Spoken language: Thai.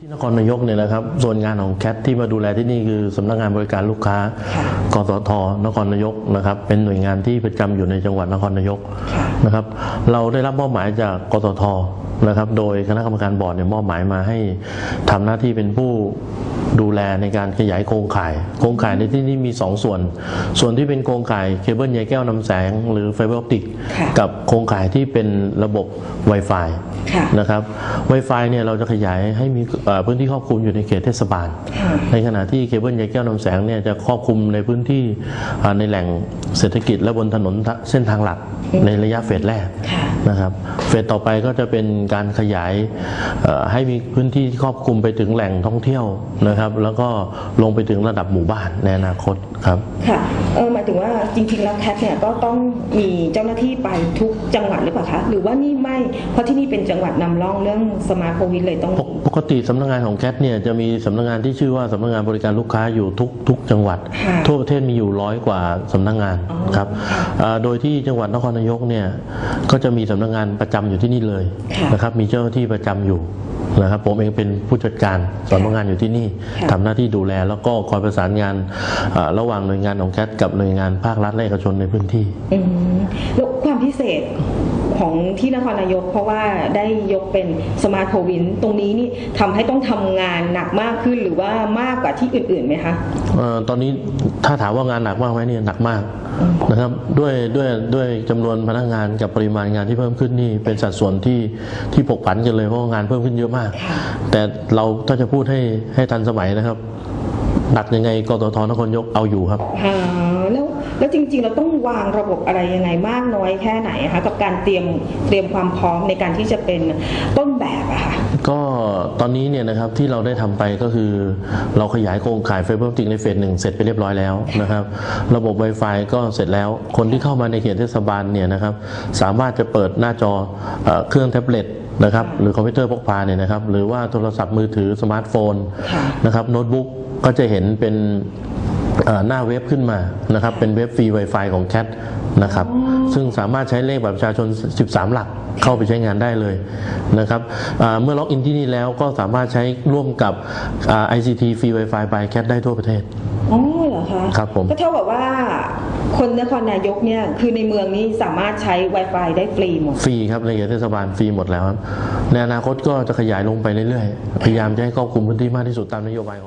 ที่นครนายกเนี่ยนะครับส่วนงานของแคทที่มาดูแลที่นี่คือสำนักงานบริการลูกค้ากสทนครนายกนะครับ เป็นหน่วยงานที่ประจำอยู่ในจังหวัดนครนายกนะครับ เราได้รับมอบหมายจากกสทนะครับ โดยคณะกรรมการบอร์ดเนี่ยมอบหมายมาให้ทำหน้าที่เป็นผู้ ดูแลในการขยายโครงข่าย โครงข่ายในที่นี้มี 2 ส่วน ส่วนที่เป็นโครงข่ายเคเบิลใยแก้วนำแสง หรือไฟเบอร์ออปติกค่ะกับโครงข่ายที่เป็นระบบ Wi-Fi ค่ะนะครับ Wi-Fi เนี่ยเราจะขยายให้มีเอ่อพื้นที่ครอบคลุมอยู่ในเขตเทศบาลค่ะในขณะที่เคเบิลใยแก้วนำแสงเนี่ยจะครอบคลุมในพื้นที่อ่าในแหล่งเศรษฐกิจและบนถนนเส้นทางหลักในระยะเฟสแรกค่ะนะครับ เฟสต่อไปก็จะเป็นการขยายเอ่อให้มีพื้นที่ที่ครอบคลุมไปถึงแหล่งท่องเที่ยวนะครับ แล้วก็ลงไปถึงระดับหมู่บ้านในอนาคตครับค่ะเออหมายถึงว่าจริงๆแล้วแคทเนี่ยก็ต้องมีเจ้าหน้าที่ไปทุกจังหวัดหรือเปล่าคะหรือว่านี่ไม่เพราะที่นี่เป็นจังหวัดนำร่องเรื่องสมาร์ทโควิดเลยต้องปกปกติสำนักงานของแคทเนี่ยจะมีสำนักงานที่ชื่อว่าสำนักงานบริการลูกค้าอยู่ทุกทุกจังหวัดค่ะทั่วประเทศมีอยู่ร้อยกว่าสำนักงานอ๋อครับอ่าโดยที่จังหวัดนครนายกเนี่ยก็จะมีสำนักงานประจำอยู่ที่นี่เลยค่ะนะครับ มีเจ้าหน้าที่ประจำอยู่นะครับผมเองเป็นผู้จัดการสำนักงานอยู่ที่นี่ค่ะทำหน้าที่ดูแล แล้วก็คอยประสานงานอ่าระหว่างหน่วยงานของแคทกับหน่วยงานภาครัฐและเอกชนในพื้นที่อืมแล้วความพิเศษ ของที่นครนายก เพราะว่าได้ยกเป็นสมาร์ทโควินตรงนี้นี่ทำให้ต้องทำงานหนักมากขึ้นหรือว่ามากกว่าที่อื่นๆไหมคะเอ่อตอนนี้ถ้าถามว่างานหนักมากไหมเนี่ยหนักมากนะครับด้วยด้วยด้วยจำนวนพนักงานกับปริมาณงานที่เพิ่มขึ้นนี่เป็นสัดส่วนที่ที่ผกผันกันเลยเพราะว่างานเพิ่มขึ้นเยอะมากค่ะแต่เราถ้าจะพูดให้ให้ทันสมัยนะครับหนักยังไงกตทนครยกเอาอยู่ครับอ่าแล้ว แล้วจริงๆ เราต้องวางระบบอะไรยังไงมากน้อยแค่ไหนอะคะกับการเตรียมเตรียมความพร้อมในการที่จะเป็นต้นแบบอะค่ะก็ตอนนี้เนี่ยนะครับที่เราได้ทำไปก็คือ เราขยายโครงข่ายไฟเบอร์ออปติกในเฟสหนึ่งเสร็จไปเรียบร้อยแล้วนะครับ ระบบ Wi-Fi ก็เสร็จแล้วคนที่เข้ามาในเขตเทศบาลเนี่ยนะครับสามารถจะเปิดหน้าจอเอ่อเครื่องแท็บเล็ตนะครับหรือคอมพิวเตอร์พกพาเนี่ยนะครับหรือว่าโทรศัพท์มือถือสมาร์ทโฟนค่ะนะครับโน้ตบุ๊กก็จะเห็นเป็นเอ่อ หน้าเว็บขึ้นมานะครับเป็นเว็บฟรี Wi-Fi ของแคทนะครับซึ่งสามารถใช้เลขบัตรประชาชน 13 หลักเข้าไปใช้งานได้เลยนะครับอ่าเมื่อล็อกอินที่นี่แล้วก็สามารถใช้ร่วมกับอ่า ICT ฟรี Wi-Fi by Cat ได้ทั่วประเทศอ๋อเหรอคะครับผมก็เท่ากับว่าคนนครนายกเนี่ยคือในเมืองนี้สามารถใช้ Wi-Fi ได้ฟรีหมด ฟรีครับในเขตเทศบาลฟรีหมดแล้วครับในอนาคตก็จะขยายลงไปเรื่อยๆ พยายามจะให้ครอบคลุมพื้นที่มากที่สุดตามนโยบายของ